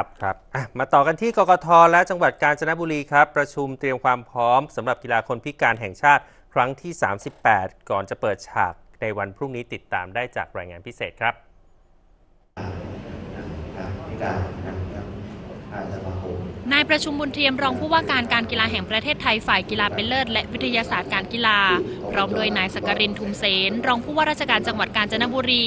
ครับครับอะมาต่อกันที่กกทและจังหวัดกาญจนบุรีครับ ประชุมเตรียมความพร้อมสำหรับกีฬาคนพิการแห่งชาติครั้งที่ 38 ก่อนจะเปิดฉากในวันพรุ่งนี้ติดตามได้จากรายงานพิเศษครับการพิการนะครับทางสมาคม นายประชุมบุญเทียมรองผู้ว่าการการกีฬาแห่งประเทศไทยฝ่ายกีฬาเป็นเลิศและวิทยาศาสตร์การกีฬา พร้อมโดยนายสกรินทุมเสนรองผู้ว่าราชการจังหวัดกาญจนบุรี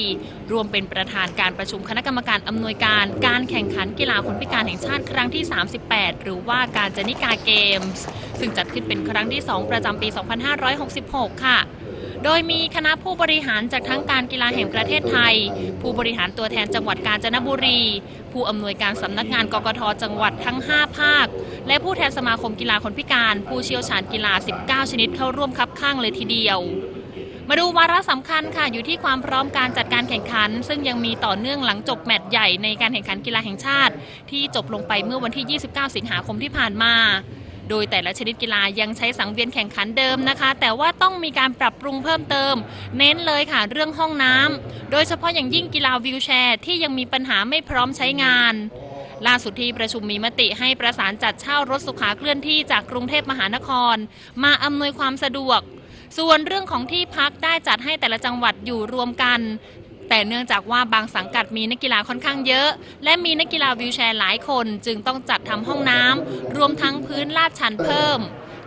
รวมเป็นประธานการประชุมคณะกรรมการอำนวยการการแข่งขันกีฬาคนพิการแห่งชาติครั้งที่ 38 หรือว่าการจนิกาเกมส์ ซึ่งจัดขึ้นเป็นครั้งที่ 2 ประจำปี 2566 ค่ะ โดยมีคณะผู้บริหารจากทั้งการกีฬาแห่งประเทศไทย ผู้บริหารตัวแทนจังหวัดกาญจนบุรี ผู้อำนวยการสำนักงานกกทจังหวัดทั้ง 5 ภาค และผู้แทนสมาคมกีฬาคนพิการ ผู้เชี่ยวชาญกีฬา 19 ชนิดเข้าร่วมคับข้างเลยทีเดียวมาดูวาระสำคัญค่ะอยู่ที่ความพร้อมการจัดการแข่งขัน ซึ่งยังมีต่อเนื่องหลังจบแมตช์ใหญ่ในการแข่งขันกีฬาแห่งชาติ ที่จบลงไปเมื่อวันที่ 29 สิงหาคมที่ผ่านมา โดยแต่ละชนิดกีฬายังใช้สังเวียนแข่งขันเดิมนะคะ แต่ว่าต้องมีการปรับปรุงเพิ่มเติม เน้นเลยค่ะเรื่องห้องน้ำโดยเฉพาะอย่างยิ่งกีฬาวิวแชร์ ที่ยังมีปัญหาไม่พร้อมใช้งานล่าสุดที่ประชุมมีมติให้ประสานจัดเช่ารถสุขาเคลื่อนที่จากกรุงเทพมหานคร มาอำนวยความสะดวก ส่วนเรื่องของที่พักได้จัดให้แต่ละจังหวัดอยู่รวมกัน แต่เนื่องจากว่าบางสังกัดมีนักกีฬาค่อนข้างเยอะ และมีนักกีฬาวิวแชร์หลายคน จึงต้องจัดทำห้องน้ำรวมทั้งพื้นลาดชันเพิ่ม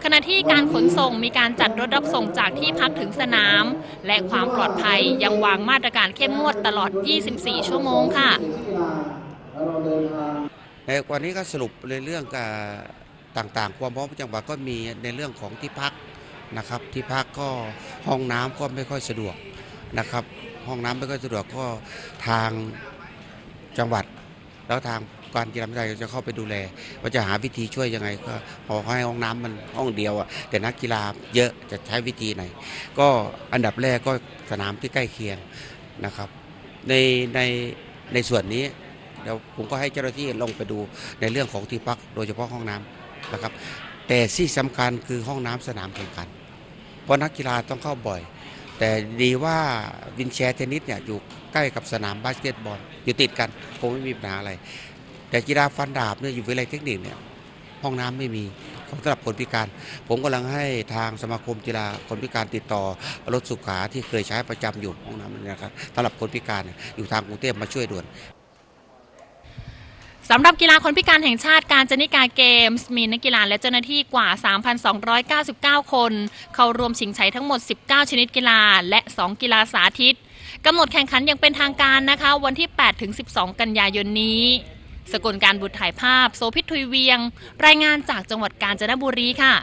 ขณะที่การขนส่งมีการจัดรถรับส่งจากที่พักถึงสนาม และความปลอดภัยยังวางมาตรการเข้มงวดตลอด 24 ชั่วโมงค่ะในวันนี้ก็สรุปในเรื่องกับต่างๆ ความพร้อมจังหวัดก็มีในเรื่องของที่พักนะครับ ที่พักก็ห้องน้ำก็ไม่ค่อยสะดวกนะครับ ห้องน้ำไม่ค่อยสะดวกก็ทางจังหวัด แล้วทางการกีฬาไม่ได้จะเข้าไปดูแลว่าจะหาวิธีช่วยยังไง ก็พอให้ห้องน้ำมันห้องเดียวอะแต่นักกีฬาเยอะจะใช้วิธีไหน ก็อันดับแรกก็สนามที่ใกล้เคียงนะครับ ในในในส่วนนี้เดี๋ยวผมก็ให้เจ้าหน้าที่ลงไปดูในเรื่องของที่พักโดยเฉพาะห้องน้ำนะครับ แต่ที่สำคัญคือห้องน้ำสนามแข่งขัน เพราะนักกีฬาต้องเข้าบ่อย แต่ดีว่าวินแชร์เทนนิสเนี่ยอยู่ใกล้กับสนามบาสเกตบอล อยู่ติดกันคงไม่มีปัญหาอะไร แต่กีฬาฟันดาบเนี่ยอยู่วิทยาลัยเทคนิคเนี่ยห้องน้ำไม่มีของสำหรับคนพิการ ผมกำลังให้ทางสมาคมกีฬาคนพิการติดต่อรถสุขาที่เคยใช้ประจำอยู่ห้องน้ำนี่นะครับสำหรับคนพิการอยู่ทางกรุงเทพมาช่วยด่วน สำหรับกีฬาคนพิการแห่งชาติการจนิกาเกมส์มีนักกีฬาและเจ้าหน้าที่กว่า 3,299 คน เข้าร่วมชิงชัยทั้งหมด 19 ชนิดกีฬาและ 2 กีฬาสาธิตกำหนดแข่งขันอย่างเป็นทางการนะคะ วันที่8-12 กันยายนนี้ สกลการบุตรถ่ายภาพ โซพิษทุยเวียง รายงานจากจังหวัดกาญจนบุรีค่ะ